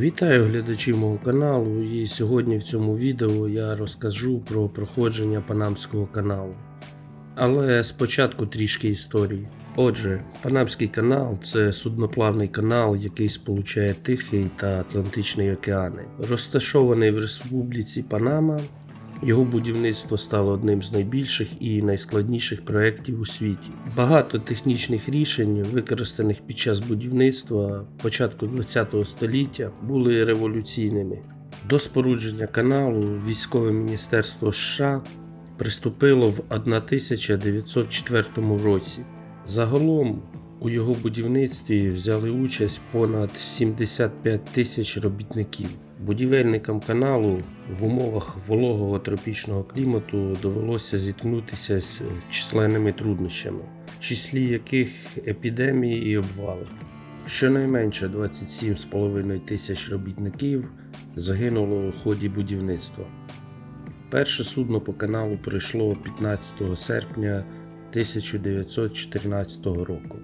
Вітаю глядачів мого каналу і сьогодні в цьому відео я розкажу про проходження Панамського каналу. Але спочатку трішки історії. Отже, Панамський канал це судноплавний канал, який сполучає Тихий та Атлантичний океани. Розташований в Республіці Панама, його будівництво стало одним з найбільших і найскладніших проєктів у світі. Багато технічних рішень, використаних під час будівництва початку ХХ століття, були революційними. До спорудження каналу військове міністерство США приступило в 1904 році. Загалом у його будівництві взяли участь понад 75 тисяч робітників. Будівельникам каналу в умовах вологого тропічного клімату довелося зіткнутися з численними труднощами, в числі яких епідемії і обвали. Щонайменше 27,5 тисяч робітників загинуло у ході будівництва. Перше судно по каналу прийшло 15 серпня 1914 року.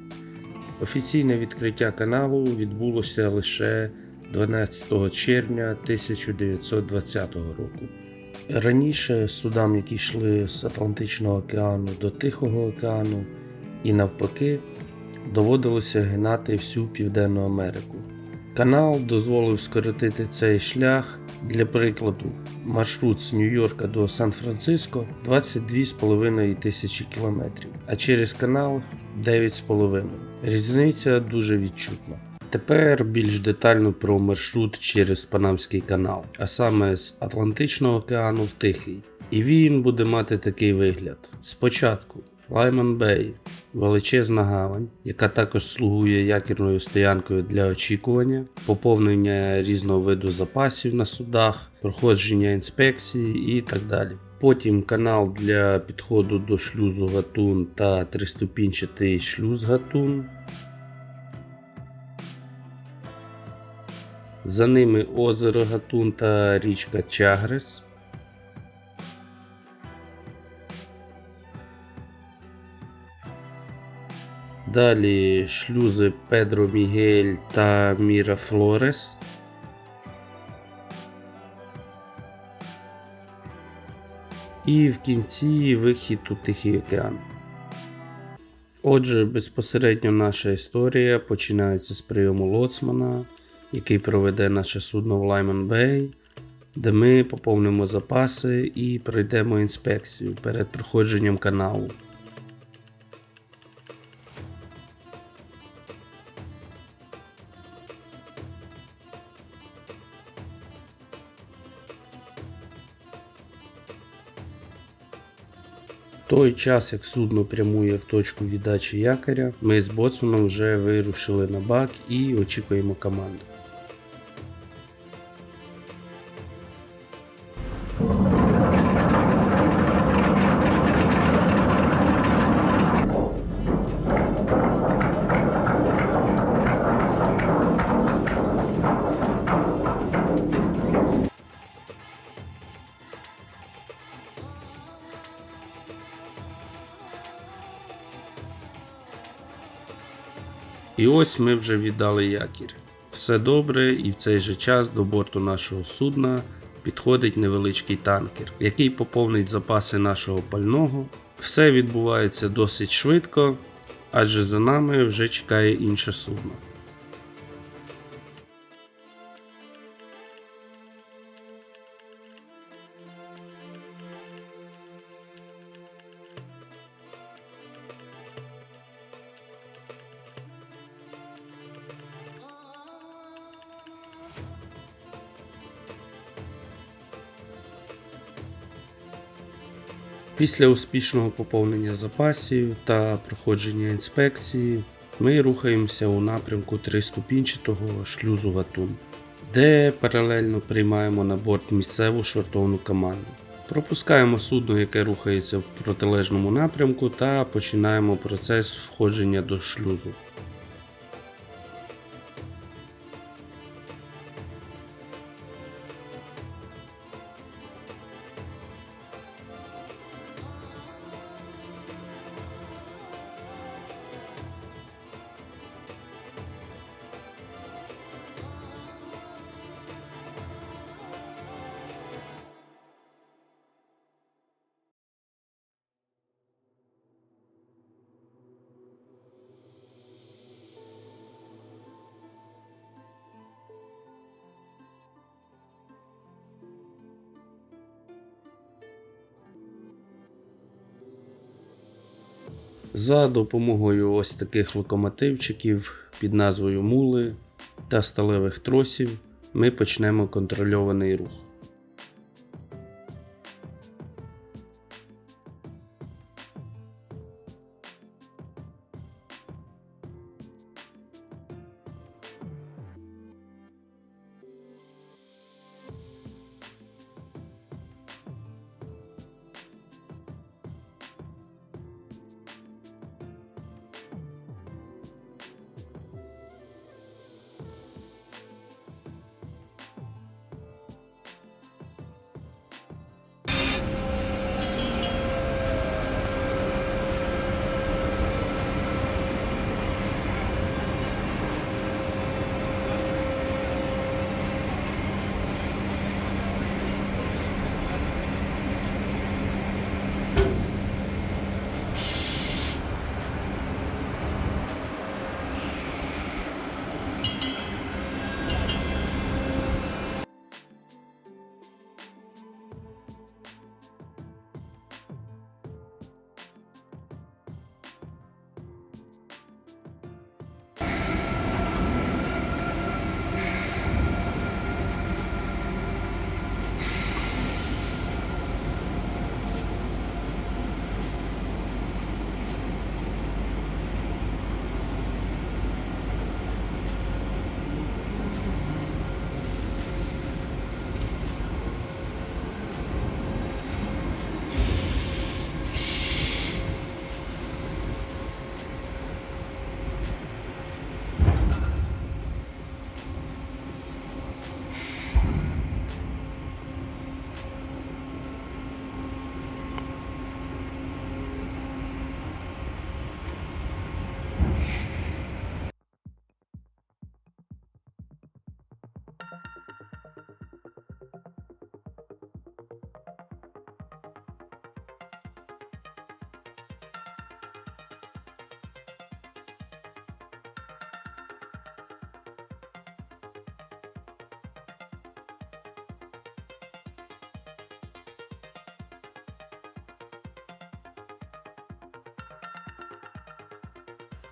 Офіційне відкриття каналу відбулося лише 12 червня 1920 року. Раніше судам, які йшли з Атлантичного океану до Тихого океану і навпаки, доводилося гинати всю Південну Америку. Канал дозволив скоротити цей шлях. Для прикладу, маршрут з Нью-Йорка до Сан-Франциско 22,5 тисячі кілометрів, а через канал 9,5. Різниця дуже відчутна. Тепер більш детально про маршрут через Панамський канал, а саме з Атлантичного океану в Тихий. І він буде мати такий вигляд: спочатку Лайман Бей, величезна гавань, яка також слугує якірною стоянкою для очікування, поповнення різного виду запасів на судах, проходження інспекції і так далі. Потім канал для підходу до шлюзу Гатун та триступінчатий шлюз Гатун. За ними озеро Гатун та річка Чагрес. Далі шлюзи Педро Мігель та Міра Флорес. І в кінці вихід у Тихий океан. Отже, безпосередньо наша історія починається з прийому лоцмана, який проведе наше судно в Лайман Бей, де ми поповнимо запаси і пройдемо інспекцію перед проходженням каналу. Той час, як судно прямує в точку віддачі якоря, ми з боцманом вже вирушили на бак і очікуємо команду. І ось ми вже віддали якір. Все добре, і в цей же час до борту нашого судна підходить невеличкий танкер, який поповнить запаси нашого пального. Все відбувається досить швидко, адже за нами вже чекає інше судно. Після успішного поповнення запасів та проходження інспекції ми рухаємося у напрямку триступінчатого шлюзу Ватун, де паралельно приймаємо на борт місцеву швартовну команду. Пропускаємо судно, яке рухається в протилежному напрямку, та починаємо процес входження до шлюзу. За допомогою ось таких локомотивчиків під назвою мули та сталевих тросів ми почнемо контрольований рух.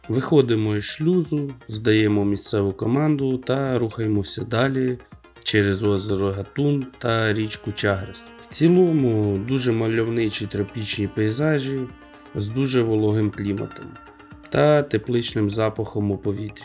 Виходимо із шлюзу, здаємо місцеву команду та рухаємося далі через озеро Гатун та річку Чагрес. В цілому дуже мальовничі тропічні пейзажі з дуже вологим кліматом та тепличним запахом у повітрі.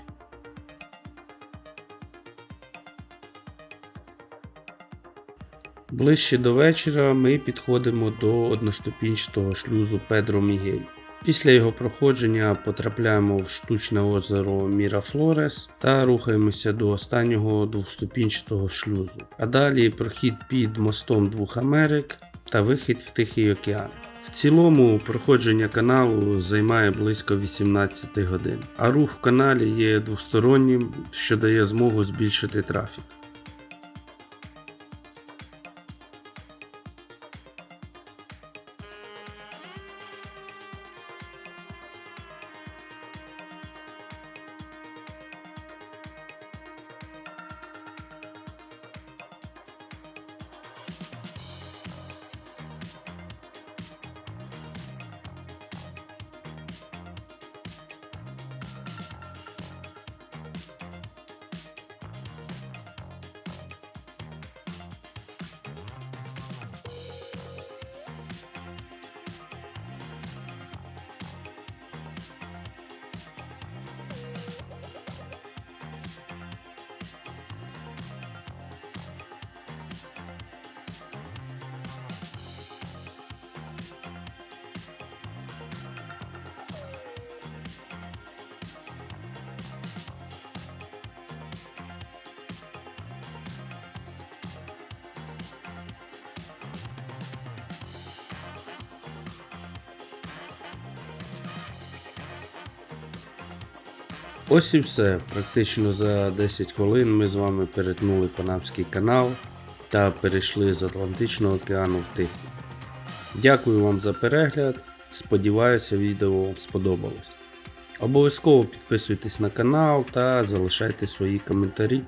Ближче до вечора ми підходимо до одноступінчатого шлюзу Педро Мігель. Після його проходження потрапляємо в штучне озеро Мірафлорес та рухаємося до останнього двохступінчатого шлюзу. А далі прохід під мостом Двох Америк та вихід в Тихий океан. В цілому проходження каналу займає близько 18 годин, а рух в каналі є двостороннім, що дає змогу збільшити трафік. Ось і все. Практично за 10 хвилин ми з вами перетнули Панамський канал та перейшли з Атлантичного океану в Тихий. Дякую вам за перегляд. Сподіваюся, відео вам сподобалось. Обов'язково підписуйтесь на канал та залишайте свої коментарі.